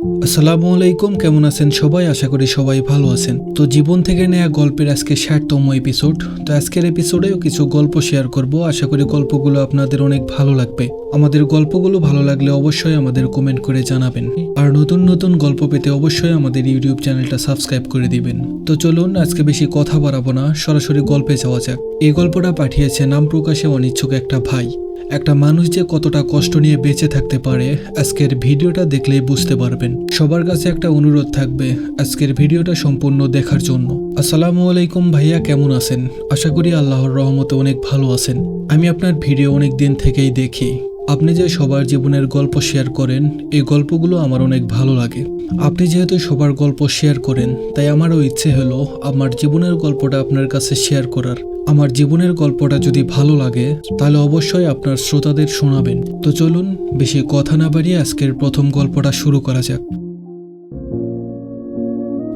আসসালামু আলাইকুম, কেমন আছেন সবাই? আশা করি সবাই ভালো আছেন। তো জীবন থেকে নেয়া গল্পের আজকে ষাটতম এপিসোড তো আজকের এপিসোডেও কিছু গল্প শেয়ার করব। আশা করি গল্পগুলো আপনাদের অনেক ভালো লাগবে। আমাদের গল্পগুলো ভালো লাগলে অবশ্যই আমাদের কমেন্ট করে জানাবেন। আর নতুন নতুন গল্প পেতে অবশ্যই আমাদের ইউটিউব চ্যানেলটা সাবস্ক্রাইব করে দিবেন। তো চলুন, আজকে বেশি কথা বাড়াবো না। সরাসরি গল্পে যাওয়া যাক। এই গল্পটা পাঠিয়েছে নাম প্রকাশে অনিচ্ছুক একটা ভাই। একটা মানুষ যে কতটা কষ্ট নিয়ে বেঁচে থাকতে পারে, আজকের ভিডিওটা দেখলেই বুঝতে পারবেন। সবার কাছে একটা অনুরোধ থাকবে, আজকের ভিডিওটা সম্পূর্ণ দেখার জন্য। আসসালামু আলাইকুম ভাইয়া, কেমন আছেন? আশা করি আল্লাহর রহমতে অনেক ভালো আছেন। আমি আপনার ভিডিও অনেক দিন থেকেই দেখি। আপনি যে সবার জীবনের গল্প শেয়ার করেন, এই গল্পগুলো আমার অনেক ভালো লাগে। আপনি যেহেতু সবার গল্প শেয়ার করেন, তাই আমারও ইচ্ছে হলো আমার জীবনের গল্পটা আপনার কাছে শেয়ার করার। আমার জীবনের গল্পটা যদি ভালো লাগে, তাহলে অবশ্যই আপনার শ্রোতাদের শোনাবেন। তো চলুন, বেশি কথা না বাড়িয়ে আজকের প্রথম গল্পটা শুরু করা যাক।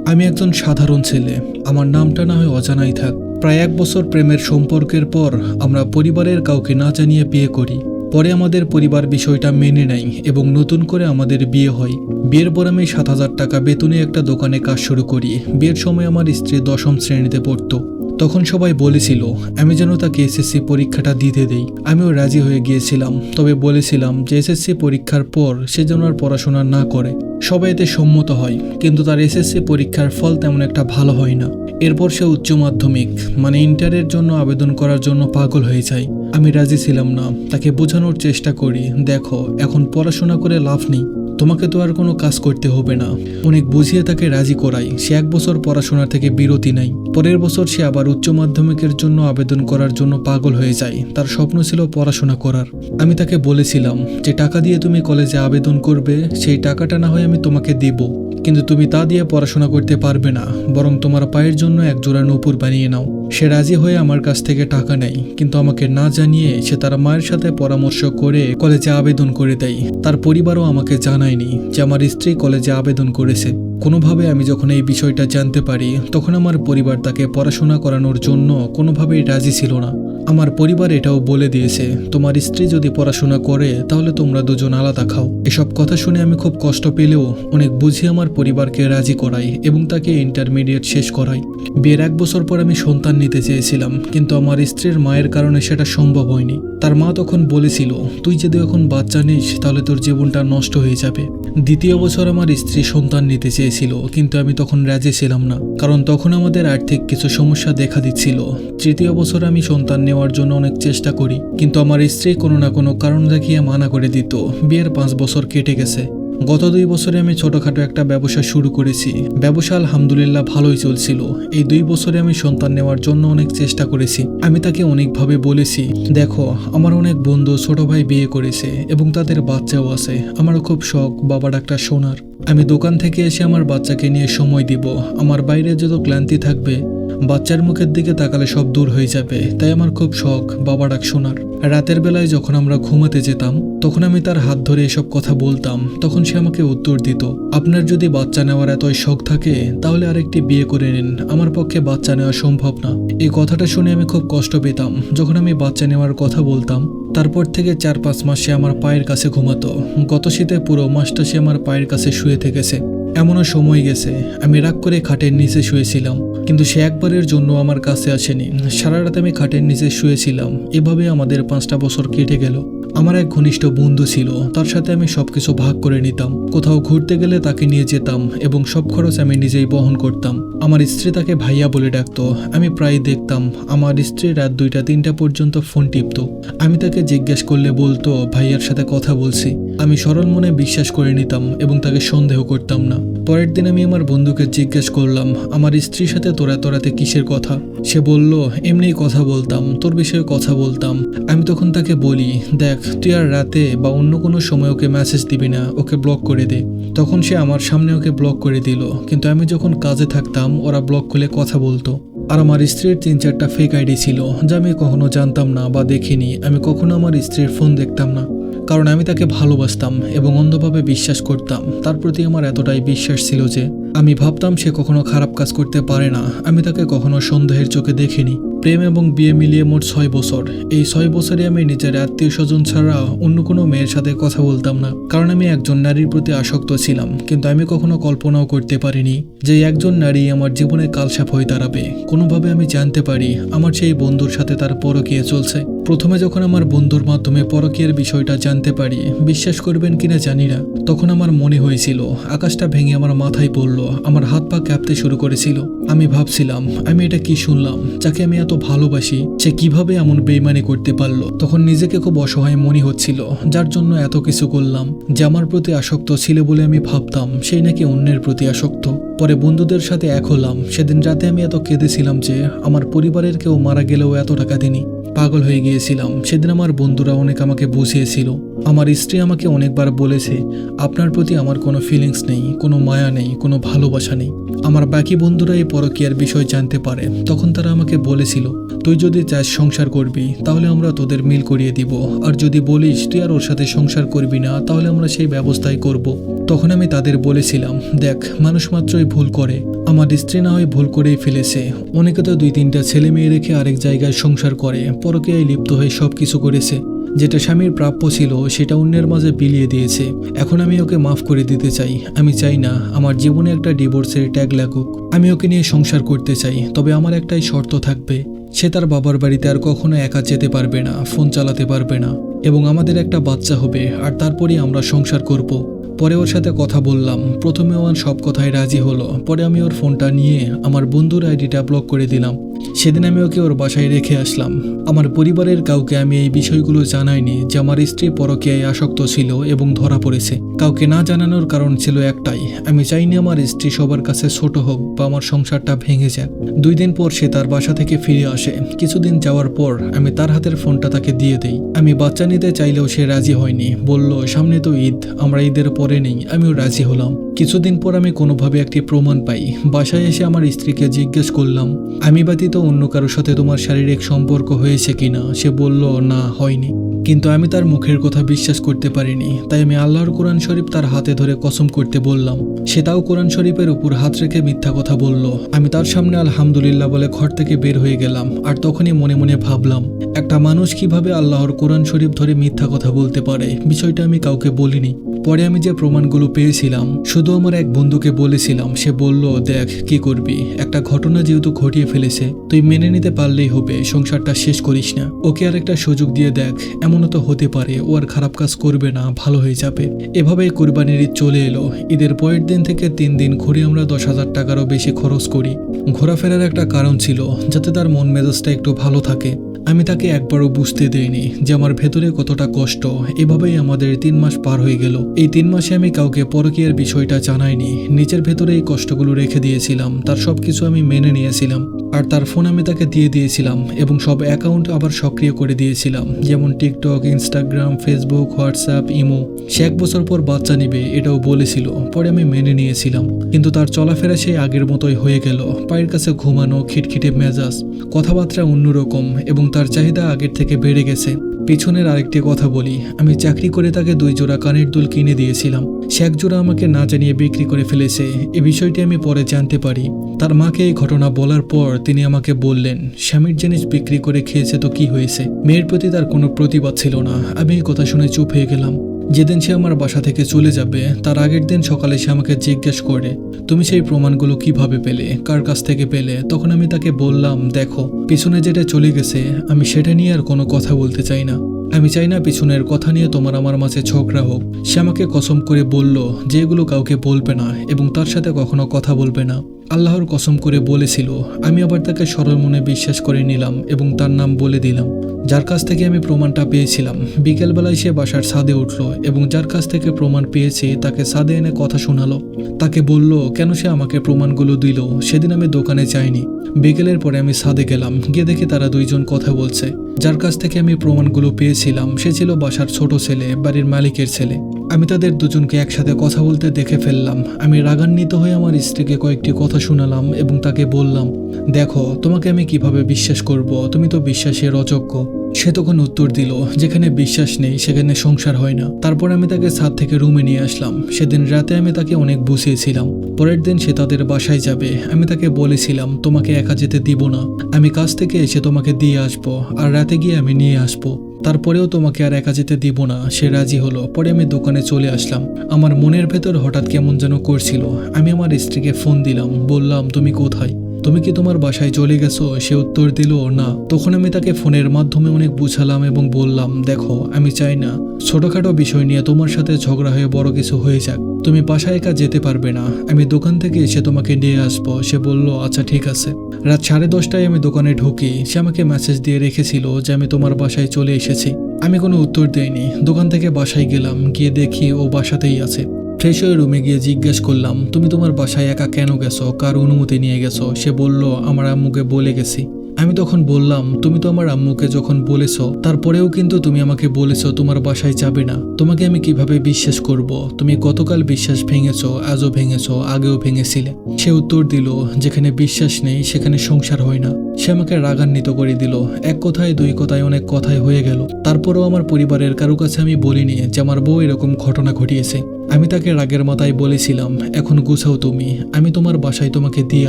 আমি একজন সাধারণ ছেলে। আমার নামটা না হয় অজানাই থাক। প্রায় এক বছর প্রেমের সম্পর্কের পর আমরা পরিবারের কাউকে না জানিয়ে বিয়ে করি। পরে আমাদের পরিবার বিষয়টা মেনে নেয় এবং নতুন করে আমাদের বিয়ে হয়। বিয়ের পর আমি সাত হাজার টাকা বেতনে একটা দোকানে কাজ শুরু করি। বিয়ের সময় আমার স্ত্রী দশম শ্রেণীতে পড়তো। তখন সবাই বলেছিল, আমি যেন তাকে এসএসসি পরীক্ষাটা দিতে দেই। আমিও রাজি হয়ে গিয়েছিলাম, তবে বলেছিলাম যে এসএসসি পরীক্ষার পর সে যেন আর পড়াশোনা না করে। সবাই এতে সম্মত হয়, কিন্তু তার এসএসসি পরীক্ষার ফল তেমন একটা ভালো হয় না। এরপর সে উচ্চ মাধ্যমিক মানে ইন্টারের জন্য আবেদন করার জন্য পাগল হয়ে যায়। আমি রাজি ছিলাম না। তাকে বোঝানোর চেষ্টা করি। দেখো, এখন পড়াশোনা করে লাভ নেই। তোমাকে তো আর কোনো কাজ করতে হবে না। অনেক বুঝিয়ে তাকে রাজি করাই। সে এক বছর পড়াশোনা থেকে বিরতি নেয় পরের বছর সে আবার উচ্চ মাধ্যমিকের জন্য আবেদন করার জন্য পাগল হয়ে যায়। তার স্বপ্ন ছিল পড়াশোনা করার। আমি তাকে বলেছিলাম যে, টাকা দিয়ে তুমি কলেজে আবেদন করবে, সেই টাকাটা না হয় আমি তোমাকে দিব। কিন্তু তুমি তা দিয়ে পড়াশোনা করতে পারবে না। বরং তোমার পায়ের জন্য এক জোড়া নূপুর বানিয়ে নাও। সে রাজি হয়ে আমার কাছ থেকে টাকা নেয়, কিন্তু আমাকে না জানিয়ে সে তার মায়ের সাথে পরামর্শ করে কলেজে আবেদন করে দেয়। তার পরিবারও আমাকে জানায়নি যে আমার স্ত্রী কলেজে আবেদন করেছে। কোনোভাবে আমি যখন এই বিষয়টা জানতে পারি, তখন আমার পরিবার তাকে পড়াশোনা করানোর জন্য কোনোভাবেই রাজি ছিল না। আমার পরিবার এটাও বলে দিয়েছে, তোমার স্ত্রী যদি পড়াশোনা করে, তাহলে তোমরা দুজন আলাদা খাও। এসব কথা শুনে আমি খুব কষ্ট পেলেও অনেক বুঝিয়ে আমার পরিবারকে রাজি করাই এবং তাকে ইন্টারমিডিয়েট শেষ করাই। বিয়ের এক বছর পর আমি সন্তান নিতে চেয়েছিলাম, কিন্তু আমার স্ত্রীর মায়ের কারণে সেটা সম্ভব হয়নি। তার মা তখন বলেছিল, তুই যদি এখন বাচ্চা নিস, তাহলে তোর জীবনটা নষ্ট হয়ে যাবে। দ্বিতীয় বছর আমার স্ত্রী সন্তান নিতে চেয়েছিল, কিন্তু আমি তখন রাজি ছিলাম না, কারণ তখন আমাদের আর্থিক কিছু সমস্যা দেখা দিচ্ছিল। তৃতীয় বছর আমি সন্তান নেওয়ার জন্য অনেক চেষ্টা করি, কিন্তু আমার স্ত্রী কোনো না কোনো কারণ দেখিয়ে মানা করে দিত। বিয়ের পাঁচ বছর কেটে গেছে। গত দুই বছরে আমি ছোটখাটো একটা ব্যবসা শুরু করেছি। ব্যবসা আলহামদুলিল্লাহ ভালোই চলছিল। এই দুই বছরে আমি সন্তান নেওয়ার জন্য অনেক চেষ্টা করেছি। আমি তাকে অনেকভাবে বলেছি, দেখো, আমার অনেক বন্ধু ছোট ভাই বিয়ে করেছে এবং তাদের বাচ্চাও আছে। আমারও খুব শখ, বাবা ডাক্তার শোনার আমি দোকান থেকে এসে আমার বাচ্চাকে নিয়ে সময় দিব। আমার বাইরে যত ক্লান্তি থাকবে বাচ্চার মুখের দিকে তাকালে সব দূর হয়ে যাবে, তাই আমার খুব শখ বাবা ডাক শোনার। রাতের বেলায় যখন আমরা ঘুমাতে যেতাম, তখন আমি তার হাত ধরে এসব কথা বলতাম, তখন সে আমাকে উত্তর দিত, আপনার যদি বাচ্চা নেওয়ার এতই শখ থাকে, তাহলে আরেকটি বিয়ে করে নিন, আমার পক্ষে বাচ্চা নেওয়া সম্ভব না। এই কথাটা শুনে আমি খুব কষ্ট পেতাম, যখন আমি বাচ্চা নেওয়ার কথা বলতাম, তারপর থেকে চার পাঁচ মাস সে আমার পায়ের কাছে ঘুমাতো। গত শীতে পুরো মাসটা সে আমার পায়ের কাছে শুয়ে থেকেছে। এমনও সময় গেছে, আমি রাগ করে খাটের নিচে শুয়েছিলাম, কিন্তু সে একবারের জন্য আমার কাছে আসেনি। সারা রাত আমি খাটের নিচে শুয়েছিলাম, এভাবে আমাদের পাঁচটা বছর কেটে গেল। আমার এক ঘনিষ্ঠ বন্ধু ছিল, তার সাথে আমি সবকিছু ভাগ করে নিতাম। কোথাও ঘুরতে গেলে তাকে নিয়ে যেতাম, এবং সব খরচ আমি নিজেই বহন করতাম। আমার স্ত্রী তাকে ভাইয়া বলে ডাকতো, আমি প্রায় দেখতাম, আমার স্ত্রী রাত দুইটা, তিনটা পর্যন্ত ফোন টিপতো। আমি তাকে জিজ্ঞেস করলে বলতো, ভাইয়ার সাথে কথা বলছি। আমি সরল মনে বিশ্বাস করে নিতাম, এবং তাকে সন্দেহ করতাম না। পরের দিন আমি আমার বন্ধুকে জিজ্ঞেস করলাম, আমার স্ত্রীর সাথে তোরা তোরাতে কিসের কথা? সে বলল এমনিই কথা বলতাম, তোর বিষয়ে কথা বলতাম। আমি তখন তাকে বলি, দেখ, তুই আর রাতে বা অন্য কোনো সময় ওকে মেসেজ দিবি না, ওকে ব্লক করে দে। তখন সে আমার সামনে ওকে ব্লক করে দিল, কিন্তু আমি যখন কাজে থাকতাম, ওরা ব্লক খুলে কথা বলতো। আর আমার স্ত্রীর তিন চারটা ফেক আইডি ছিল, যা আমি কখনো জানতাম না বা দেখিনি। আমি কখনো আমার স্ত্রীর ফোন দেখতাম না। কারণ আমি তাকে ভালোবাসতাম এবং অন্ধভাবে বিশ্বাস করতাম। তার প্রতি আমার এতটাই বিশ্বাস ছিল যে, আমি ভাবতাম সে কখনো খারাপ কাজ করতে পারে না। আমি তাকে কখনো সন্দেহের চোখে দেখিনি। প্রেম এবং বিয়ে মিলিয়ে মোট ছয় বছর। এই ছয় বছরে আমি নিজের আত্মীয় স্বজন ছাড়া অন্য কোনো মেয়ের সাথে কথা বলতাম না, কারণ আমি একজন নারীর প্রতি আসক্ত ছিলাম। কিন্তু আমি কখনো কল্পনাও করতে পারিনি যে, একজন নারী আমার জীবনে কালসাপ হয়ে দাঁড়াবে। কোনোভাবে আমি জানতে পারি, আমার সেই বন্ধুর সাথে তার পরকীয়া চলছে। প্রথমে যখন আমার বন্ধুর মাধ্যমে পরকীয়ার বিষয়টা জানতে পারি, বিশ্বাস করবেন কিনা জানি না, তখন আমার মনে হয়েছিল, আকাশটা ভেঙে আমার মাথায় পড়ল, আমার হাত পা কাঁপতে শুরু করেছিল। আমি ভাবছিলাম, আমি এটা কি শুনলাম? যাকে আমি এত ভালোবাসি, সে কীভাবে এমন বেইমানি করতে পারল? তখন নিজেকে খুব অসহায় মনে হচ্ছিল, যার জন্য এত কিছু করলাম, যে আমার প্রতি আসক্ত ছিল বলে আমি ভাবতাম, সেই নাকি অন্যের প্রতি আসক্ত। পরে বন্ধুদের সাথে এক হলাম, সেদিন রাতে আমি এত কেঁদেছিলাম যে, আমার পরিবারের কেউ মারা গেলেও এত টাকা দিনি পাগল হয়ে গিয়েছিলাম সেদিন আমার বন্ধুরা অনেক আমাকে বুঝিয়েছিল। আমার স্ত্রী আমাকে অনেকবার বলেছে, আপনার প্রতি আমার কোনো ফিলিংস নেই, কোনো মায়া নেই, কোনো ভালোবাসা নেই। আমার বাকি বন্ধুরা এই পরকীয়ার বিষয় জানতে পারে। তখন তারা আমাকে বলেছিল তুই যদি চাস সংসার করবি, তাহলে আমরা তোদের মিল করিয়ে দিব। আর যদি বলিস, তুই আর ওর সাথে সংসার করবি না, তাহলে আমরা সেই ব্যবস্থাই করব। তখন আমি তাদের বলেছিলাম, দেখ, মানুষ মাত্রই ভুল করে। আমার স্ত্রী না হয় ভুল করেই ফেলেছে। অনেকে তো দুই তিনটা ছেলে মেয়ে রেখে আরেক জায়গায় সংসার করে পরকীয়ায় লিপ্ত হয়ে সব কিছু করেছে। যেটা স্বামীর প্রাপ্য ছিল, সেটা অন্যের মাঝে বিলিয়ে দিয়েছে। এখন আমি ওকে মাফ করে দিতে চাই। আমি চাই না, আমার জীবনে একটা ডিভোর্সের ট্যাগ লাগুক। আমি ওকে নিয়ে সংসার করতে চাই, তবে আমার একটাই শর্ত থাকবে। সে তার বাবার বাড়িতে আর কখনো একা যেতে পারবে না, ফোন চালাতে পারবে না এবং আমাদের একটা বাচ্চা হবে আর তারপরেই আমরা সংসার করব। পরে ওর সাথে কথা বললাম। প্রথমে ওয়ান সব কথায় রাজি হলো। পরে আমি ওর ফোনটা নিয়ে আমার বন্ধুর আইডিটা ব্লক করে দিলাম। সেদিন আমি ওকে ওর বাসায় রেখে আসলাম। আমার পরিবারের কাউকে আমি এই বিষয়গুলো জানাইনি যে আমার স্ত্রী পরকীয়ায় আসক্ত ছিল এবং ধরা পড়েছে। কাউকে না জানানোর কারণ ছিল একটাই, আমি চাইনি আমার স্ত্রী সবার কাছে ছোট হোক বা আমার সংসারটা ভেঙে যাক। দুই দিন পর সে তার বাসা থেকে ফিরে আসে। কিছুদিন যাওয়ার পর আমি তার হাতের ফোনটা তাকে দিয়ে দেই। আমি বাচ্চা নিতে চাইলেও সে রাজি হয়নি। বলল, সামনে তো ঈদ, আমরা ঈদের পরে নেই, আমিও রাজি হলাম। কিছুদিন পর আমি কোনোভাবে একটি প্রমাণ পাই। বাসায় এসে আমার স্ত্রীকে জিজ্ঞেস করলাম, আমি ব্যতীত অন্য কারোর সাথে তোমার শারীরিক সম্পর্ক হয়েছে কিনা? সে বলল, না, হয়নি। কিন্তু আমি তার মুখের কথা বিশ্বাস করতে পারিনি। তাই আমি আল্লাহর কোরআন শরীফ তার হাতে ধরে কসম করতে বললাম। সে তাও কোরআন শরীফের উপর হাত রেখে মিথ্যা কথা বলল। আমি তার সামনে আলহামদুলিল্লাহ বলে ঘর থেকে বের হয়ে গেলাম আর তখনই মনে মনে ভাবলাম, একটা মানুষ কীভাবে আল্লাহর কোরআন শরীফ ধরে মিথ্যা কথা বলতে পারে? বিষয়টা আমি কাউকে বলিনি। পরে আমি যে প্রমাণগুলো পেয়েছিলাম, শুধু আমার এক বন্ধুকে বলেছিলাম। সে বলল, দেখ, কি করবি? একটা ঘটনা যেহেতু ঘটিয়ে ফেলেছে তুই মেনে নিতে পারলেই হবে, সংসারটা শেষ করিস না। ওকে আর একটা সুযোগ দিয়ে দেখ, এমনও তো হতে পারে ও আর খারাপ কাজ করবে না, ভালো হয়ে যাবে। এভাবেই কোরবানির ঈদ চলে এলো। ঈদের পরের দিন থেকে তিন দিন ঘুরে আমরা দশ হাজার টাকারও বেশি খরচ করি। ঘোরাফেরার একটা কারণ ছিল, যাতে তার মন মেজাজটা একটু ভালো থাকে। আমি তাকে একবারও বুঝতে দেইনি যে আমার ভেতরে কতটা কষ্ট। এভাবেই আমাদের তিন মাস পার হয়ে গেল। এই তিন মাসে আমি কাউকে পরকীয়ার বিষয়টা জানাইনি। নিজের ভেতরে এই কষ্টগুলো রেখে দিয়েছিলাম। তার সব কিছু আমি মেনে নিয়েছিলাম। আর তার ফোন আমি তাকে দিয়ে দিয়েছিলাম এবং সব অ্যাকাউন্ট আবার সক্রিয় করে দিয়েছিলাম। যেমন TikTok, Instagram, Facebook, WhatsApp, imo. সে এক বছর পর বাচ্চা নিবে, এটাও বলেছিল। পরে আমি মেনে নিয়েছিলাম। কিন্তু তার চলাফেরা সেই আগের মতোই হয়ে গেল। পায়ের কাছে ঘুমানো, খিটখিটে মেজাজ, কথাবার্তা অন্যরকম এবং তার চাহিদা আগের থেকে বেড়ে গেছে। পিছনের আরেকটি কথা বলি, আমি চাকরি করে তাকে দুই জোড়া কানের দুল কিনে দিয়েছিলাম। সে এক জোড়া আমাকে না জানিয়ে বিক্রি করে ফেলেছে, এ বিষয়টি আমি পরে জানতে পারি। তার মাকে এই ঘটনা বলার পর তিনি আমাকে বললেন, স্বামীর জিনিস বিক্রি করে খেয়েছে তো কি হয়েছে? মেয়ের প্রতি তার কোনো প্রতিবাদ ছিল না। আমি এই কথা শুনে চুপ হয়ে গেলাম। যেদিন সে আমার বাসা থেকে চলে যাবে, তার আগের দিন সকালে সে আমাকে জিজ্ঞেস করে, তুমি সেই প্রমাণগুলো কীভাবে পেলে? কার কাছ থেকে পেলে? তখন আমি তাকে বললাম, দেখো, পিছনে যেটা চলে গেছে, আমি সেটা নিয়ে আর কোনো কথা বলতে চাই না। আমি চাই না পিছনের কথা নিয়ে তোমার আমার মাঝে ঝগড়া হোক। সে আমাকে কসম করে বলল যে এগুলো কাউকে বলবে না এবং তার সাথে কখনো কথা বলবে না। আল্লাহর কসম করে বলেছিল, আমি আবার তাকে সরল মনে বিশ্বাস করে নিলাম এবং তার নাম বলে দিলাম। যার কাছ থেকে আমি প্রমাণটা পেয়েছিলাম, বিকেলবেলায় সে বাসার ছাদে উঠল এবং যার কাছ থেকে প্রমাণ পেয়েছি, তাকে ছাদে এনে কথা শোনালো। তাকে বলল, কেন সে আমাকে প্রমাণগুলো দিল? সেদিন আমি দোকানে যাইনি। বিকেলের পরে আমি ছাদে গেলাম। গিয়ে দেখি তারা দুইজন কথা বলছে। যার কাছ থেকে আমি প্রমাণগুলো পেয়েছিলাম, সে ছিল বাসার ছোট ছেলে, বাড়ির মালিকের ছেলে। আমি তাদের দুজনকে একসাথে কথা বলতে দেখে ফেললাম। আমি রাগান্বিত হয়ে আমার স্ত্রীকে কয়েকটি কথা শোনালাম এবং তাকে বললাম, দেখো, তোমাকে আমি কীভাবে বিশ্বাস করব? তুমি তো বিশ্বাসের অযোগ্য। সে তখন উত্তর দিল, যেখানে বিশ্বাস নেই, সেখানে সংসার হয় না। তারপর আমি তাকে ছাদ থেকে রুমে নিয়ে আসলাম। সেদিন রাতে আমি তাকে অনেক বুঝিয়েছিলাম। পরের দিন সে তাদের বাসায় যাবে। আমি তাকে বলেছিলাম, তোমাকে একা যেতে দিব না। আমি কাজ থেকে এসে তোমাকে দিয়ে আসব, আর রাতে গিয়ে আমি নিয়ে আসব। তারপরেও তোমাকে আর একা যেতে দিব না। সে রাজি হলো। পরে আমি দোকানে চলে আসলাম। আমার মনের ভেতর হঠাৎ কেমন যেন করছিল। আমি আমার স্ত্রীকে ফোন দিলাম, বললাম, তুমি কোথায়? তুমি কি তোমার বাসায় চলে গেছো? সে উত্তর দিল, না। তখন আমি তাকে ফোনের মাধ্যমে অনেক বুঝালাম এবং বললাম, দেখো, আমি চাই না। ছোটখাটো বিষয় নিয়ে তোমার সাথে ঝগড়া হয়ে বড় কিছু হয়ে যাক। তুমি বাসায় একা যেতে পারবে না। আমি দোকান থেকে এসে তোমাকে নিয়ে আসব। সে বলল আচ্ছা ঠিক আছে। রাত সাড়ে দশটায় আমি দোকানে ঢুকি। সে আমাকে মেসেজ দিয়ে রেখেছিল যে আমি তোমার বাসায় চলে এসেছি। আমি কোনো উত্তর দেইনি। দোকান থেকে বাসায় গেলাম। গিয়ে দেখি ও বাসাতেই আছে। ফ্রেশ হয়ে রুমে গিয়ে জিজ্ঞেস করলাম, তুমি তোমার বাসায় একা কেন গেছো? কার অনুমতি নিয়ে গেছো? সে বলল, আমার আম্মুকে বলে গেছি। আমি তখন বললাম, তুমি তো আমার আম্মুকে যখন বলেছ, তারপরেও কিন্তু তুমি আমাকে বলেছ তোমার বাসায় যাবে না। তোমাকে আমি কীভাবে বিশ্বাস করব? তুমি গতকাল বিশ্বাস ভেঙেছো, আজও ভেঙেছো, আগেও ভেঙেছিলে। সে উত্তর দিল, যেখানে বিশ্বাস নেই, সেখানে সংসার হয় না। সে আমাকে রাগান্বিত করে দিল। এক কথায়, দুই কথায় অনেক কথাই হয়ে গেল। তারপরও আমার পরিবারের কারও কাছে আমি বলিনি যে আমার বউ এরকম ঘটনা ঘটিয়েছে। আমি তাকে রাগের মাথায় বলেছিলাম, এখন গুছাও তুমি, আমি তোমার বাসায় তোমাকে দিয়ে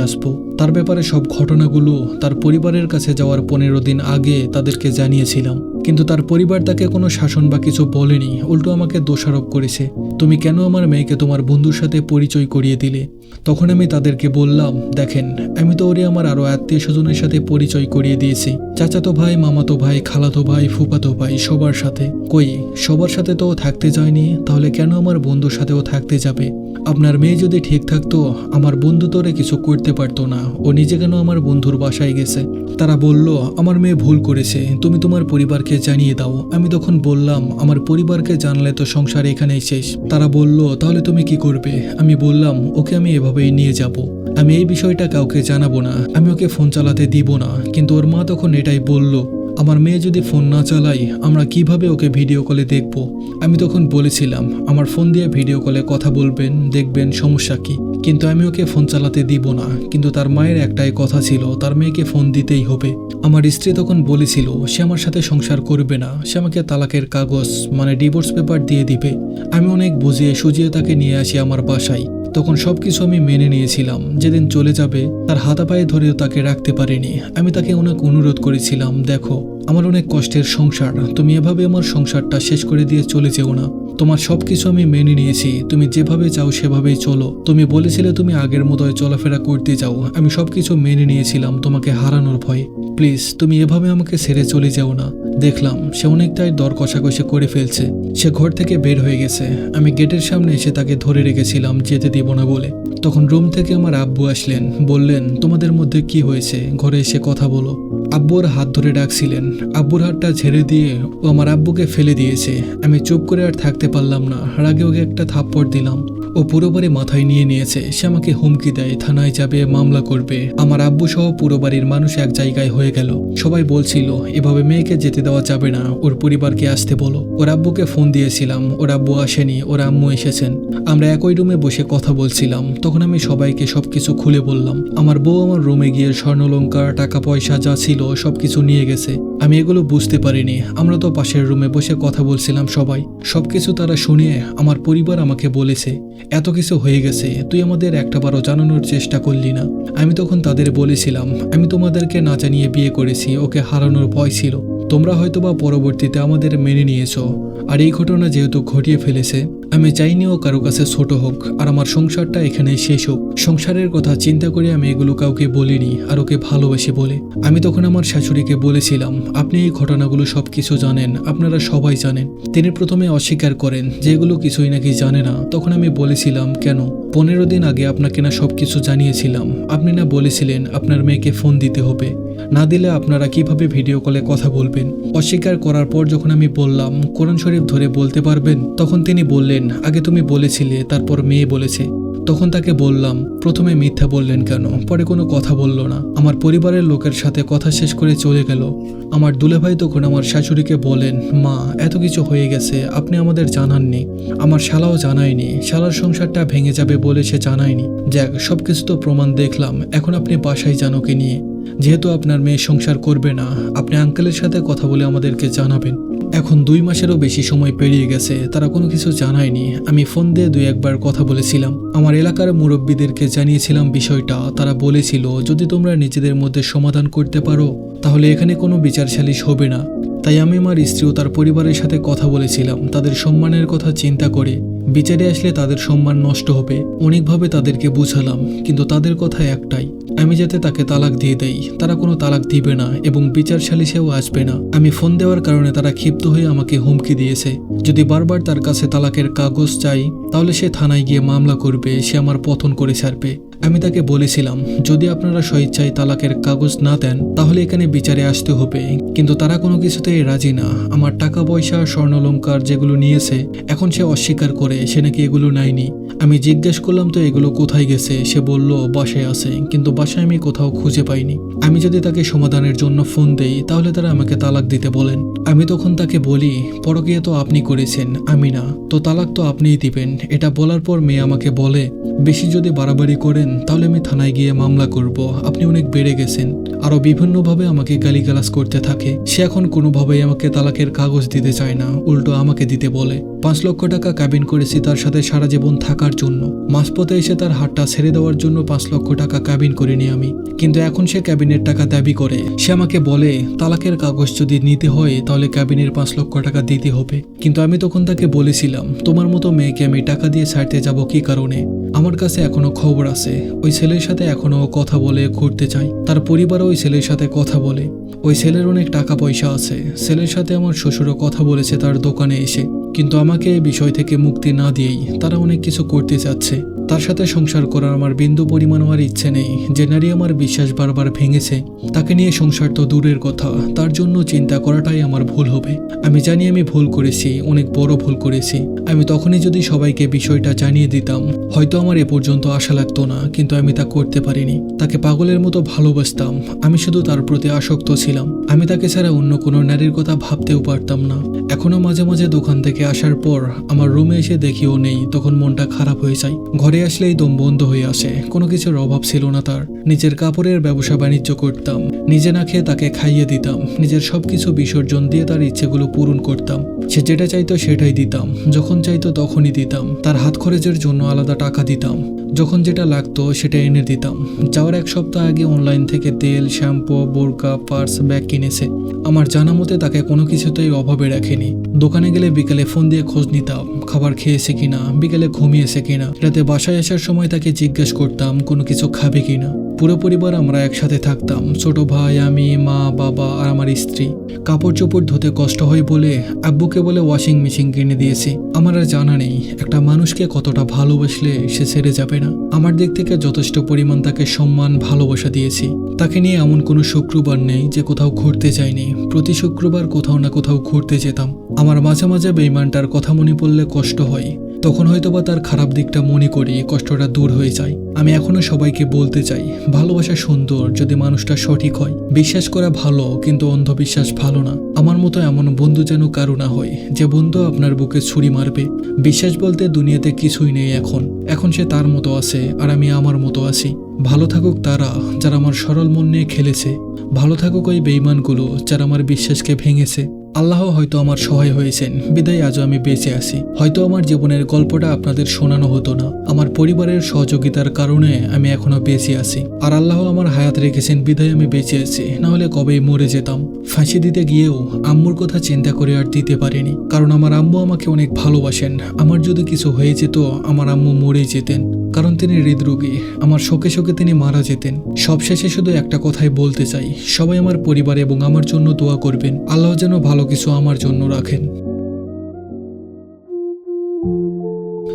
আসব। তার ব্যাপারে সব ঘটনাগুলো তার পরিবারের কাছে যাওয়ার পনেরো দিন আগে তাদেরকে জানিয়েছিলাম। কিন্তু তার পরিবার তাকে কোনো শাসন বা কিছু বলেনি, উল্টো আমাকে দোষারোপ করেছে। তুমি কেন আমার মেয়েকে তোমার বন্ধুর সাথে পরিচয় করিয়ে দিলে? তখন আমি তাদেরকে বললাম, দেখেন, আমি তো ওরে আমার আরও আত্মীয় স্বজনের সাথে পরিচয় করিয়ে দিয়েছি। চাচাতো ভাই, মামাতো ভাই, খালাতো ভাই ফুপাতো ভাই, সবার সাথে। কই, সবার সাথে তো থাকতে যায়নি, তাহলে কেন আমার বন্ধুর সাথেও থাকতে যাবে? আপনার মেয়ে যদি ঠিক থাকতো, আমার বন্ধু তোরে কিছু করতে পারতো না। ও নিজে কেন আমার বন্ধুর বাসায় গেছে? তারা বলল, আমার মেয়ে ভুল করেছে। তুমি তোমার পরিবারকে জানিয়ে দাও। আমি তখন বললাম, আমার পরিবারকে জানলে তো সংসার এখানেই শেষ। তারা বলল, তাহলে তুমি কি করবে? আমি বললাম, ওকে আমি এভাবেই নিয়ে যাব। আমি এই বিষয়টা কাউকে জানাব না। আমি ওকে ফোন চালাতে দিব না। কিন্তু ওর মা তখন এটাই বলল আমার মেয়ে যদি ফোন না চালাই আমরা কীভাবে ওকে ভিডিও কলে দেখব? আমি তখন বলেছিলাম, আমার ফোন দিয়ে ভিডিও কলে কথা বলবেন, দেখবেন সমস্যা কি। কিন্তু আমি ওকে ফোন চালাতে দিব না। কিন্তু তার মায়ের একটাই কথা ছিল, তার মেয়েকে ফোন দিতেই হবে। আমার স্ত্রী তখন বলেছিল, সে আমার সাথে সংসার করবে না। সে আমাকে তালাকের কাগজ মানে ডিভোর্স পেপার দিয়ে দিবে। আমি অনেক বুঝিয়ে সুজিয়ে তাকে নিয়ে আসি আমার বাসায়। তখন সব কিছু আমি মেনে নিয়েছিলাম। যেদিন চলে যাবে, তার হাতা পায়ে ধরেও তাকে রাখতে পারিনি। আমি তাকে অনেক অনুরোধ করেছিলাম, দেখো, আমার অনেক কষ্টের সংসার। তুমি এভাবে আমার সংসারটা শেষ করে দিয়ে চলে যেও না। তোমার সব কিছু আমি মেনে নিয়েছি। তুমি যেভাবে চাও সেভাবেই চলো। তুমি বলেছিলে তুমি আগের মতোই চলাফেরা করতে যাও। আমি সবকিছু মেনে নিয়েছিলাম, তোমাকে হারানোর ভয়ে। প্লিজ, তুমি এভাবে আমাকে ছেড়ে চলে যাও না। দেখলাম, সে অনেকটাই দর কষাকষি করে ফেলছে। সে ঘর থেকে বের হয়ে গেছে। আমি গেটের সামনে এসে তাকে ধরে রেখেছিলাম, যেতে দিব না বলে। তখন রুম থেকে আমার আব্বু আসলেন। বললেন, তোমাদের মধ্যে কি হয়েছে? ঘরে এসে কথা বলো। আব্বু ওর হাত ধরে ডাকছিলেন। আব্বুর হাতটা ঝেড়ে দিয়ে ও আমার আব্বুকে ফেলে দিয়েছে। আমি চুপ করে আর থাকতে পারলাম না। রাগে ওকে একটা থাপ্পড় দিলাম। ও পুরো বাড়ি মাথায় নিয়ে নিয়েছে, সে আমাকে হুমকি দেয়, থানায় যাবে, মামলা করবে। আমার আব্বু সহ পুরো বাড়ির মানুষ এক জায়গায় হয়ে গেল। সবাই বলছিল, এভাবে মেয়েকে যেতে দেওয়া যাবে না, ওর পরিবারকে আসতে বলো। ওর আব্বুকে ফোন দিয়েছিলাম, ওর আব্বু আসেনি, ওর আম্মু এসেছেন। আমরা একই রুমে বসে কথা বলছিলাম। তখন আমি সবাইকে সবকিছু খুলে বললাম, আমার বউ আমার রুমে গিয়ে স্বর্ণলঙ্কার টাকা পয়সা যা ছিল সবকিছু নিয়ে গেছে। আমি এগুলো বুঝতে পারিনি। আমরা তো পাশের রুমে বসে কথা বলছিলাম সবাই। সবকিছু তারা শুনিয়ে আমার পরিবার আমাকে বলেছে এত কিছু হয়ে গেছে, তুই আমাদের একটাবারও জানানোর চেষ্টা করলি না। আমি তখন তাদের বলেছিলাম, আমি তোমাদেরকে না জানিয়ে বিয়ে করেছি, ওকে হারানোর ভয় ছিল। তোমরা হয়তোবা পরবর্তীতে আমাদের মেনে নিয়েছো। আর এই ঘটনা যেহেতু ঘটিয়ে ফেলেছে আমি চাইনি ও কারও কাছে ছোট হোক, আর আমার সংসারটা এখানে শেষ হোক। সংসারের কথা চিন্তা করে আমি এগুলো কাউকে বলিনি, আর ওকে ভালোবেসে বলে। আমি তখন আমার শাশুড়িকে বলেছিলাম, আপনি এই ঘটনাগুলো সব কিছু জানেন, আপনারা সবাই জানেন। তিনি প্রথমে অস্বীকার করেন যে এগুলো কিছুই নাকি জানে না। তখন আমি বলেছিলাম, কেন? পনেরো দিন আগে আপনাকে না সব কিছু জানিয়েছিলাম। আপনি না বলেছিলেন আপনার মেয়েকে ফোন দিতে হবে। না দিলে আপনারা কীভাবে ভিডিও কলে কথা বলবেন? অস্বীকার করার পর যখন আমি বললাম, কোরআন শরীফ ধরে বলতে পারবেন? তখন তিনি বললেন আগে তুমি বলেছিলে, তারপর মেয়ে বলেছে। তখন তাকে বললাম, প্রথমে মিথ্যা বললেন কেন? পরে কোনো কথা বলল না। আমার পরিবারের লোকের সাথে কথা শেষ করে চলে গেল। আমার দুলেভাই তখন আমার শাশুড়িকে বলেন, মা, এত কিছু হয়ে গেছে, আপনি আমাদের জানাননি। আমার শালাও জানায়নি। শালার সংসারটা ভেঙে যাবে বলে সে জানায়নি। যাক সব কিছু তো প্রমাণ দেখলাম। এখন আপনি বাসায় যান ওকে নিয়ে। যেহেতু আপনার মেয়ে সংসার করবে না, আপনি আঙ্কেলের সাথে কথা বলে আমাদেরকে জানাবেন। এখন দুই মাসেরও বেশি সময় পেরিয়ে গেছে, তারা কোনো কিছু জানায়নি। আমি ফোন দিয়ে দুই একবার কথা বলেছিলাম। আমার এলাকার মুরব্বীদেরকে জানিয়েছিলাম বিষয়টা। তারা বলেছিল, যদি তোমরা নিজেদের মধ্যে সমাধান করতে পারো, তাহলে এখানে কোনো বিচার সালিশ হবে না। তাই আমি আমার স্ত্রী ও তার পরিবারের সাথে কথা বলেছিলাম। তাদের সম্মানের কথা চিন্তা করে। বিচারে আসলে তাদের সম্মান নষ্ট হবে। অনেকভাবে তাদেরকে বুঝালাম, কিন্তু তাদের কথা একটাই। আমি যাতে তাকে তালাক দিয়ে দেই, তারা কোনো তালাক দিবে না এবং বিচার সালিশেও আসবে না। আমি ফোন দেওয়ার কারণে তারা ক্ষিপ্ত হয়ে আমাকে হুমকি দিয়েছে। যদি বারবার তার কাছে তালাকের কাগজ চাই, তাহলে সে থানায় গিয়ে মামলা করবে, সে আমার পতন করে ছাড়বে। আমি তাকে বলেছিলাম, যদি আপনারা স্বেচ্ছায় তালাকের কাগজ না দেন, তাহলে এখানে বিচারে আসতে হবে। কিন্তু তারা কোনো কিছুতেই রাজি না। আমার টাকা পয়সা, স্বর্ণলঙ্কার যেগুলো নিয়েছে, এখন সে অস্বীকার করে, সে নাকি এগুলো নেয়নি। আমি জিজ্ঞেস করলাম, তো এগুলো কোথায় গেছে? সে বলল, বাসায় আছে। কিন্তু বাসায় আমি কোথাও খুঁজে পাইনি। আমি যদি তাকে সমাধানের জন্য ফোন দেই, তাহলে তারা আমাকে তালাক দিতে বলেন। আমি তখন তাকে বলি, পরকীয়া তো আপনি করেছেন, আমি না। তো তালাক তো আপনিই দিবেন। এটা বলার পর মেয়ে আমাকে বলে, বেশি যদি বাড়াবাড়ি করেন তাহলে আমি থানায় গিয়ে মামলা করব। আপনি অনেক বেড়ে গেছেন। আরও বিভিন্নভাবে আমাকে গালিগালাজ করতে থাকে। সে এখন কোনোভাবেই আমাকে তালাকের কাগজ দিতে চায় না। উল্টো আমাকে দিতে বলে। পাঁচ লক্ষ টাকা কাবিন করেছি তার সাথে সারা জীবন থাকার জন্য। মাঝপথে এসে তার হাতটা ছেড়ে দেওয়ার জন্য পাঁচ লক্ষ টাকা কাবিন করিনি আমি। কিন্তু এখন সে ক্যাবিনের টাকা দাবি করে। সে আমাকে বলে, তালাকের কাগজ যদি নিতে হয়, তাহলে ক্যাবিনের পাঁচ লক্ষ টাকা দিতে হবে। কিন্তু আমি তখন তাকে বলেছিলাম, তোমার মতো মেয়েকে আমি টাকা দিয়ে ছাড়তে যাব কি কারণে? আমার কাছে এখনও খবর আছে। ওই ছেলের সাথে এখনও কথা বলে ঘুরতে চাই। তার পরিবারও ওই ছেলের সাথে কথা বলে। ওই ছেলের অনেক টাকা পয়সা আছে। ছেলের সাথে আমার শ্বশুরও কথা বলেছে তার দোকানে এসে। কিন্তু আমাকে এই বিষয় থেকে মুক্তি না দিয়েই তারা অনেক কিছু করতে চাচ্ছে। তার সাথে সংসার করার আমার বিন্দু পরিমাণ আমার ইচ্ছে নেই, যে নারী আমার বিশ্বাস বারবার ভেঙেছে। তাকে নিয়ে সংসার তো দূরের কথা, তার জন্য চিন্তা করাটাই আমার ভুল হবে। আমি জানি আমি ভুল করেছি, অনেক বড় ভুল করেছি। আমি তখনই যদি সবাইকে বিষয়টা জানিয়ে দিতাম, হয়তো আমার এ পর্যন্ত আশা লাগতো না, কিন্তু আমি তা করতে পারিনি। তাকে পাগলের মতো ভালোবাসতাম, আমি শুধু তার প্রতি আসক্ত ছিলাম। আমি তাকে ছাড়া অন্য কোনো নারীর কথা ভাবতেও পারতাম না। এখনও মাঝে মাঝে দোকান থেকে আসার পর, আমার রুমে এসে দেখিও নেই, তখন মনটা খারাপ হয়ে যায়। ঘরে আসলেই দম বন্ধ হয়ে আসে। কোনো কিছুর অভাব ছিল না তার। নিজের কাপড়ের ব্যবসা বাণিজ্য করতাম। নিজে না খেয়ে তাকে খাইয়ে দিতাম। নিজের সব কিছু বিসর্জন দিয়ে তার ইচ্ছেগুলো পূরণ করতাম। সে যেটা চাইতো সেটাই দিতাম। যখন চাইতো তখনই দিতাম। তার হাত খরচের জন্য আলাদা টাকা দিতাম। যখন যেটা লাগতো সেটা এনে দিতাম। যাওয়ার এক সপ্তাহ আগে অনলাইন থেকে তেল, শ্যাম্পু, বোরকা, পার্স ব্যাগ কিনেছে। আমার জানা মতে তাকে কোনো কিছুতেই অভাবে রাখেনি। দোকানে গেলে বিকেলে ফোন দিয়ে খোঁজ নিতাম, খাবার খেয়েছে কিনা, বিকেলে ঘুমিয়েছে কিনা, রাতে বাসায় আসার সময় তাকে জিজ্ঞেস করতাম, কোনো কিছু খাবে কিনা? পুরো পরিবার আমরা একসাথে থাকতাম। ছোট ভাই, আমি, মা, বাবা আর আমার স্ত্রী। কাপড় চোপড় ধুতে কষ্ট হয় বলে আব্বুকে বলে ওয়াশিং মেশিন কিনে দিয়েছি। আমার আর জানা নেই, একটা মানুষকে কতটা ভালোবাসলে সে ছেড়ে যাবে না। আমার দিক থেকে যথেষ্ট পরিমাণ তাকে সম্মান, ভালোবাসা দিয়েছি। তাকে নিয়ে এমন কোনো শুক্রবার নেই যে কোথাও ঘুরতে যাইনি। প্রতি শুক্রবার কোথাও না কোথাও ঘুরতে যেতাম। আমার মাঝে মাঝে বেইমানটার কথা মনে পড়লে কষ্ট হয়। তখন হয়তোবা তার খারাপ দিকটা মনে করি, কষ্টটা দূর হয়ে যায়। আমি এখনও সবাইকে বলতে চাই, ভালোবাসা সুন্দর যদি মানুষটা সঠিক হয়। বিশ্বাস করা ভালো, কিন্তু অন্ধবিশ্বাস ভালো না। আমার মতো এমন বন্ধু যেন কারও না হয়, যে বন্ধু আপনার বুকে ছুরি মারবে। বিশ্বাস বলতে দুনিয়াতে কিছুই নেই এখন। এখন সে তার মতো আছে, আর আমি আমার মতো আছি। ভালো থাকুক তারা, যারা আমার সরল মন নিয়ে খেলেছে। ভালো থাকুক ওই বেইমানগুলো, যারা আমার বিশ্বাসকে ভেঙেছে। আল্লাহ হয়তো আমার সহায় হয়েছেন। বিদায় আজও আমি বেঁচে আছি। হয়তো আমার জীবনের গল্পটা আপনাদের শোনানো হতো না। আমার পরিবারের সহযোগিতার কারণে আমি এখনও বেঁচে আছি। আর আল্লাহ আমার হায়াত রেখেছেন, বিদায় আমি বেঁচে আছি। না হলে কবেই মরে যেতাম। ফাঁসি দিতে গিয়েও আম্মুর কথা চিন্তা করে আর দিতে পারিনি। কারণ আমার আম্মু আমাকে অনেক ভালোবাসেন। আমার যদি কিছু হয়ে যেত, আমার আম্মু মরেই যেতেন। কারণ তিনি হৃদরোগী। আমার শোকে শোকে তিনি মারা যেতেন। সবশেষে শুধু একটা কথাই বলতে চাই। সবাই আমার পরিবার এবং আমার জন্য দোয়া করবেন। আল্লাহ যেন ভালো কিছু আমার জন্য রাখেন।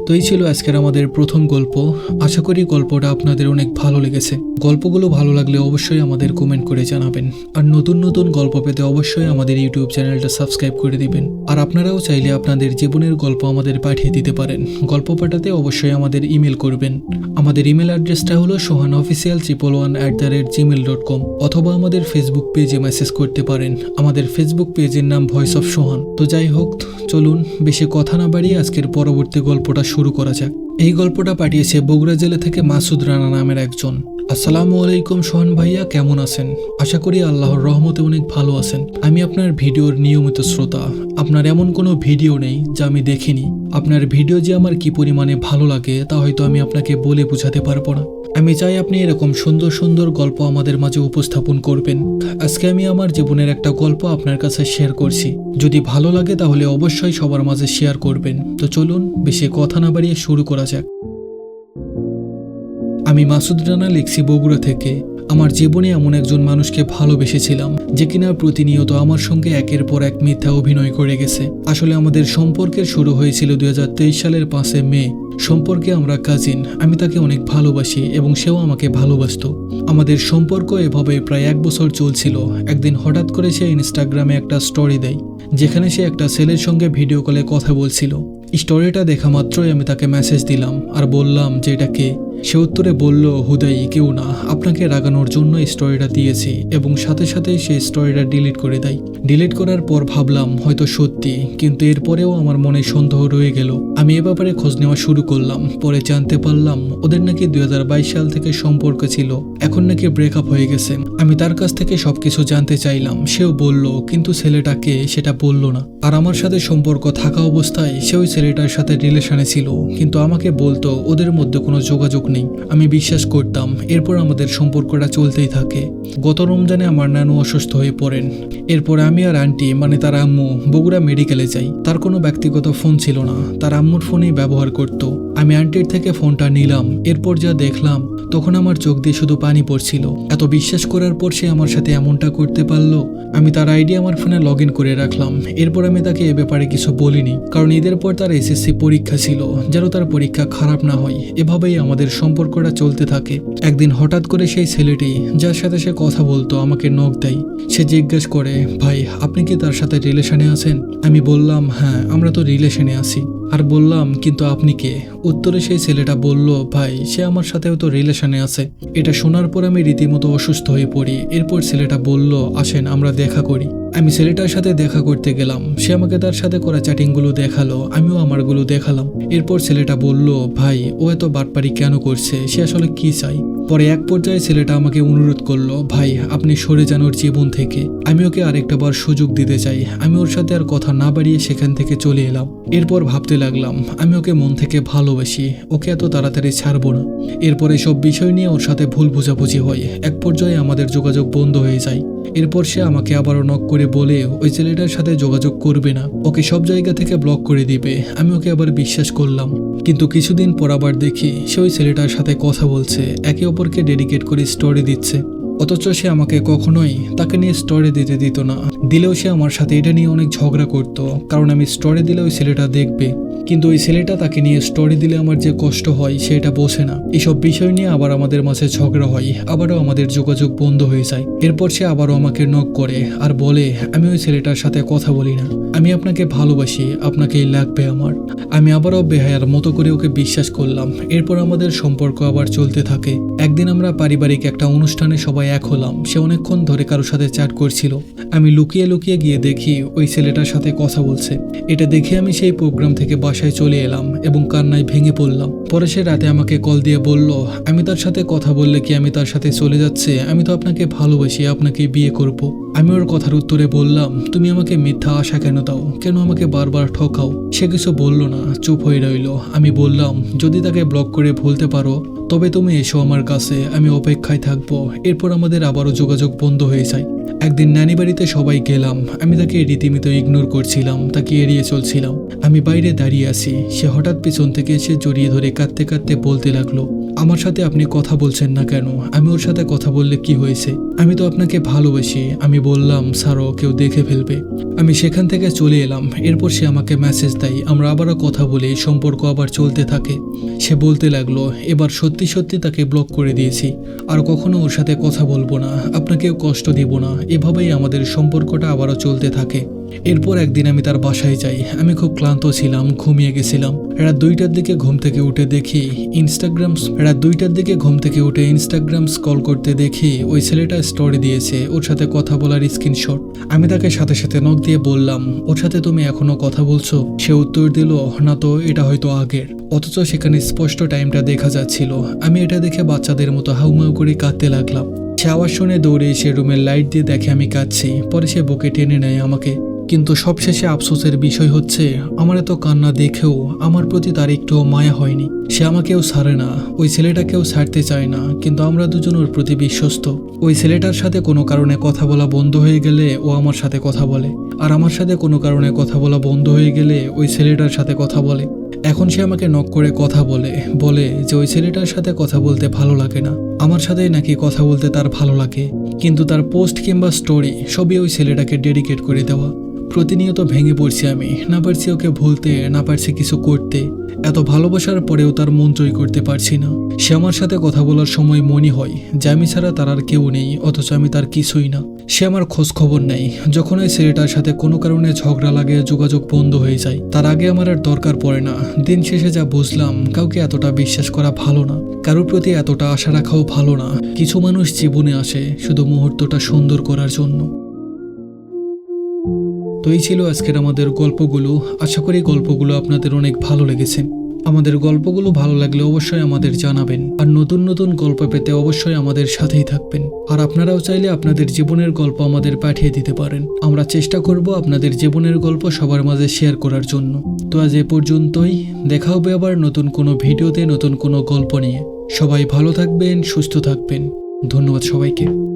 তো এই ছিল আজকের আমাদের প্রথম গল্প। আশা করি গল্পটা আপনাদের অনেক ভালো লেগেছে। গল্পগুলো ভালো লাগলে অবশ্যই আমাদের কমেন্ট করে জানাবেন। আর নতুন নতুন গল্প পেতে অবশ্যই আমাদের ইউটিউব চ্যানেলটা সাবস্ক্রাইব করে দিবেন। আর আপনারাও চাইলে আপনাদের জীবনের গল্প আমাদের পাঠিয়ে দিতে পারেন। গল্প পাঠাতে অবশ্যই আমাদের ইমেল করবেন। আমাদের ইমেল অ্যাড্রেসটা হলো Sohan official triple one at the rate Gmail dot com অথবা আমাদের ফেসবুক পেজে মেসেজ করতে পারেন। আমাদের ফেসবুক পেজের নাম ভয়েস অফ সোহান তো যাই হোক, চলুন, বেশি কথা না বাড়িয়ে আজকের পরবর্তী গল্পটা শুরু করা যাক এই গল্পটা পাঠিয়েছে বগুড়া জেলা থেকে মাসুদ রানা নামের একজন। আসসালামু আলাইকুম সোহান ভাইয়া, কেমন আছেন? আশা করি আল্লাহর রহমতে অনেক ভালো আছেন। আমি আপনার ভিডিওর নিয়মিত শ্রোতা। আপনার এমন কোনো ভিডিও নেই যা আমি দেখিনি। আপনার ভিডিও যে আমার কি পরিমাণে ভালো লাগে তা হয়তো আমি আপনাকে বলে বোঝাতে পারব না। আমি চাই আপনি এরকম সুন্দর সুন্দর গল্প আমাদের মাঝে উপস্থাপন করবেন। আজকে আমি আমার জীবনের একটা গল্প আপনার কাছে শেয়ার করছি। যদি ভালো লাগে তাহলে অবশ্যই সবার মাঝে শেয়ার করবেন। তো চলুন, বেশি কথা না বাড়িয়ে শুরু করা যাক। আমি মাসুদ রানা লিখছি বগুড়া থেকে। আমার জীবনে এমন একজন মানুষকে ভালোবেসেছিলাম, যে কিনা প্রতিনিয়ত আমার সঙ্গে একের পর এক মিথ্যা অভিনয় করে গেছে। আসলে আমাদের সম্পর্কের শুরু হয়েছিল দুই হাজার তেইশ সালের পাঁচে মে। সম্পর্কে আমরা কাজিন, আমি তাকে অনেক ভালোবাসি এবং সেও আমাকে ভালোবাসতো। আমাদের সম্পর্ক এভাবে প্রায় এক বছর চলছিল। একদিন হঠাৎ করে সে ইনস্টাগ্রামে একটা স্টোরি দেয়, যেখানে সে একটা ছেলের সঙ্গে ভিডিও কলে কথা বলছিল। স্টোরিটা দেখা মাত্রই আমি তাকে মেসেজ দিলাম আর বললাম যে এটা কে। সে উত্তরে বলল, হুদাই, কেউ না। আপনাকে রাগানোর জন্য স্টোরিটা দিয়েছি এবং সাথে সাথে সে স্টোরিটা ডিলিট করে দেয়। ডিলিট করার পর ভাবলাম, হয়তো সত্যি, কিন্তু এরপরেও আমার মনে সন্দেহ রয়ে গেল। আমি এ ব্যাপারে খোঁজ নেওয়া শুরু করলাম। পরে জানতে পারলাম, ওদের নাকি দুই হাজার বাইশ সাল থেকে সম্পর্ক ছিল। এখন নাকি ব্রেকআপ হয়ে গেছে। আমি তার কাছ থেকে সবকিছু জানতে চাইলাম। সেও বলল, কিন্তু ছেলেটাকে সেটা বলল না। আর আমার সাথে সম্পর্ক থাকা অবস্থায় সে ওই ছেলেটার সাথে রিলেশনে ছিল। কিন্তু আমাকে বলতো, ওদের মধ্যে কোনো যোগাযোগ নেই। আমি বিশ্বাস করতাম এরপর আমাদের সম্পর্কটা চলতেই থাকে। গত রমজানে আমার নানু অসুস্থ হয়ে পড়েন। এরপর আমি আর আন্টি মানে তার আম্মু, বগুড়া মেডিকেলে যাই। তার কোনো ব্যক্তিগত ফোন ছিল না। তার আম্মুর ফোনেই ব্যবহার করত। আমি আন্টির থেকে ফোনটা নিলাম। এরপর যা দেখলাম তখন আমার চোখ দিয়ে শুধু পানি পড়ছিল। এত বিশ্বাস করার পর সে আমার সাথে এমনটা করতে পারল। আমি তার আইডি আমার ফোনে লগ ইন করে রাখলাম। এরপর আমি তাকে এ ব্যাপারে কিছু বলিনি, কারণ ঈদের পর তার এসএসসি পরীক্ষা ছিল, যেন তার পরীক্ষা খারাপ না হয়। এভাবেই আমাদের সম্পর্কটা চলতে থাকে। একদিন হঠাৎ করে সেই ছেলেটি, যার সাথে সে কথা বলতো, আমাকে নখ দেয়। সে জিজ্ঞেস করে, ভাই, আপনি কি তার সাথে রিলেশনে আছেন? আমি বললাম হ্যাঁ আমরা তো রিলেশনে আছি। আর বললাম, কিন্তু আপনি কে? উত্তরে সেই ছেলেটা বলল, ভাই, সে আমার সাথেও তো রিলেশনে আছে। এটা শোনার পর আমি রীতিমতো অসুস্থ হয়ে পড়ি। এরপর ছেলেটা বলল, আসেন, আমরা দেখা করি। আমি ছেলেটার সাথে দেখা করতে গেলাম। সে আমাকে তার সাথে করা চ্যাটিংগুলো দেখাল, আমিও আমারগুলো দেখালাম। এরপর ছেলেটা বলল, ভাই, ও এত বাটপারি কেন করছে? সে আসলে কি চাই পরে এক পর্যায়ে ছেলেটা আমাকে অনুরোধ করল, ভাই, আপনি সরে যান ওর জীবন থেকে। আমি ওকে আরেকটা বার সুযোগ দিতে চাই। আমি ওর সাথে আর কথা না বাড়িয়ে সেখান থেকে চলে এলাম। এরপর ভাবতে লাগলাম। আমি ওকে মন থেকে ভালোবাসি। ওকে এত তাড়াতাড়ি ছাড়বো না। এরপরে সব বিষয় নিয়ে ওর সাথে ভুল বোঝাবুঝি হয়। এক পর্যায়ে আমাদের যোগাযোগ বন্ধ হয়ে যায়। এরপর সে আমাকে আবারও নক করে বলে, ওই ছেলেটার সাথে যোগাযোগ করবে না। ওকে সব জায়গা থেকে ব্লক করে দিবে। আমি ওকে আবার বিশ্বাস করলাম। কিন্তু কিছুদিন পর আবার দেখি, সে ওই ছেলেটার সাথে কথা বলছে। একে অপরকে ডেডিকেট করে স্টোরি দিচ্ছে। অথচ সে আমাকে কখনোই তাকে নিয়ে স্টোরি দিতে দিত না। দিলেও সে আমার সাথে এটা নিয়ে অনেক ঝগড়া করত। কারণ আমি স্টোরি দিলে ওই ছেলেটা দেখবে। কিন্তু ওই ছেলেটা তাকে নিয়ে স্টোরি দিলে আমার যে কষ্ট হয় সেটা বোঝে না। এসব বিষয় নিয়ে আবার আমাদের মাঝে ঝগড়া হয়। আবারও আমাদের যোগাযোগ বন্ধ হয়ে যায়। এরপর সে আবারও আমাকে নক করে আর বলে, আমি ওই ছেলেটার সাথে কথা বলি না। আমি আপনাকে ভালোবাসি। আপনাকেই লাগবে আমার। আমি আবারও বেহায়ার মতো করে ওকে বিশ্বাস করলাম। এরপর আমাদের সম্পর্ক আবার চলতে থাকে। একদিন আমরা পারিবারিক একটা অনুষ্ঠানে সবাই এক হলাম। সে অনেকক্ষণ ধরে কারোর সাথে চ্যাট করছিল। আমি লুকিয়ে লুকিয়ে গিয়ে দেখি ওই ছেলেটার সাথে কথা বলছে। এটা দেখে আমি সেই প্রোগ্রাম থেকে বাসায় চলে এলাম এবং কান্নায় ভেঙে পড়লাম। পরে সে রাতে আমাকে কল দিয়ে বলল, আমি তার সাথে কথা বললে কি আমি তার সাথে চলে যাচ্ছে? আমি তো আপনাকে ভালোবাসি, আপনাকে বিয়ে করব। আমি ওর কথার উত্তরে বললাম, তুমি আমাকে মিথ্যা আশা কেন দাও? কেন আমাকে বারবার ঠকাও? সে কিছু বলল না, চুপ হয়ে রইল। আমি বললাম, যদি তাকে ব্লক করে ভুলতে পারো তবে তুমি এসো আমার কাছে, আমি অপেক্ষায় থাকব। এরপর আমাদের আবারও যোগাযোগ বন্ধ হয়ে যায়। একদিন নানি বাড়িতে সবাই গেলাম। আমি তাকে রীতিমতো ইগনোর করছিলাম, তাকে এড়িয়ে চলছিলাম। আমি বাইরে দাঁড়িয়ে আছি। সে হঠাৎ পিছন থেকে এসে জড়িয়ে ধরে কাঁদতে কাঁদতে বলতে লাগল আমার সাথে আপনি কথা বলছেন না কেন? আমি ওর সাথে কথা বললে কি হয়েছে? আমি তো আপনাকে ভালোবাসি। আমি বললাম স্যারও কেউ দেখে ফেলবে। আমি সেখান থেকে চলে এলাম। এরপর সে আমাকে মেসেজ দেয়। আমরা আবারও কথা বলি, সম্পর্ক আবার চলতে থাকে। সে বলতে লাগল, এবার সত্যি সত্যি তাকে ব্লক করে দিয়েছি। আর কখনো ওর সাথে কথা বলব না। আপনাকেও কষ্ট দিব না। এভাবেই আমাদের সম্পর্কটা আবারও চলতে থাকে। এরপর একদিন আমি তার বাসায় যাই। আমি খুব ক্লান্ত ছিলাম, ঘুমিয়ে গেছিলাম। রাত দুইটার দিকে ঘুম থেকে উঠে দেখি ইনস্টাগ্রাম রাত দুইটার দিকে ঘুম থেকে উঠে ইনস্টাগ্রাম স্কল করতে দেখি ওই ছেলেটা স্টোরি দিয়েছে, ওর সাথে কথা বলার স্ক্রিনশট আমি তাকে সাথে সাথে নখ দিয়ে বললাম, ওর সাথে তুমি এখনও কথা বলছো? সে উত্তর দিল, না তো, এটা হয়তো আগের। অথচ সেখানে স্পষ্ট টাইমটা দেখা যাচ্ছিল। আমি এটা দেখে বাচ্চাদের মতো হাউমাউ করে কাঁদতে লাগলাম। সে আওয়াজ শুনে দৌড়ে এসে রুমের লাইট দিয়ে দেখে আমি কাঁদছি। পরে সে বুকে টেনে নেয় আমাকে। কিন্তু সবশেষে আফসোসের বিষয় হচ্ছে, আমার এত কান্না দেখেও আমার প্রতি তার একটুও মায়া হয়নি। সে আমাকেও ছাড়ে না, ওই ছেলেটাকেও ছাড়তে চায় না, কিন্তু আমরা দুজন ওর প্রতি বিশ্বস্ত। ওই ছেলেটার সাথে কোনো কারণে কথা বলা বন্ধ হয়ে গেলে ও আমার সাথে কথা বলে, আর আমার সাথে কোনো কারণে কথা বলা বন্ধ হয়ে গেলে ওই ছেলেটার সাথে কথা বলে। এখন সে আমাকে নক করে কথা বলে বলে যে ওই ছেলেটার সাথে কথা বলতে ভালো লাগে না, আমার সাথেই নাকি কথা বলতে তার ভালো লাগে, কিন্তু তার পোস্ট কিংবা স্টোরি সবই ওই ছেলেটাকে ডেডিকেট করে দেওয়া। প্রতিনিয়ত ভেঙে পড়ছি আমি। না পারছি ওকে ভুলতে, না পারছি কিছু করতে। এত ভালোবাসার পরেও তার মন জয় করতে পারছি না। সে আমার সাথে কথা বলার সময় মনে হয় যে আমি ছাড়া তার আর কেউ নেই, অথচ আমি তার কিছুই না। সে আমার খোঁজ খবর নেই যখন ওই ছেলেটার সাথে কোনো কারণে ঝগড়া লাগে, যোগাযোগ বন্ধ হয়ে যায়। তার আগে আমার আর দরকার পড়ে না। দিন শেষে যা বুঝলাম, কাউকে এতটা বিশ্বাস করা ভালো না। কারোর প্রতি এতটা আশা রাখাও ভালো না। কিছু মানুষ জীবনে আসে শুধু মুহূর্তটা সুন্দর করার জন্য। তো এই ছিল আজকের আমাদের গল্পগুলো। আশা করি গল্পগুলো আপনাদের অনেক ভালো লেগেছে। আমাদের গল্পগুলো ভালো লাগলে অবশ্যই আমাদের জানাবেন। আর নতুন নতুন গল্প পেতে অবশ্যই আমাদের সাথেই থাকবেন। আর আপনারাও চাইলে আপনাদের জীবনের গল্প আমাদের পাঠিয়ে দিতে পারেন। আমরা চেষ্টা করব আপনাদের জীবনের গল্প সবার মাঝে শেয়ার করার জন্য। তো আজ এ পর্যন্তই। দেখা হবে আবার নতুন কোনো ভিডিওতে, নতুন কোনো গল্প নিয়ে। সবাই ভালো থাকবেন, সুস্থ থাকবেন। ধন্যবাদ সবাইকে।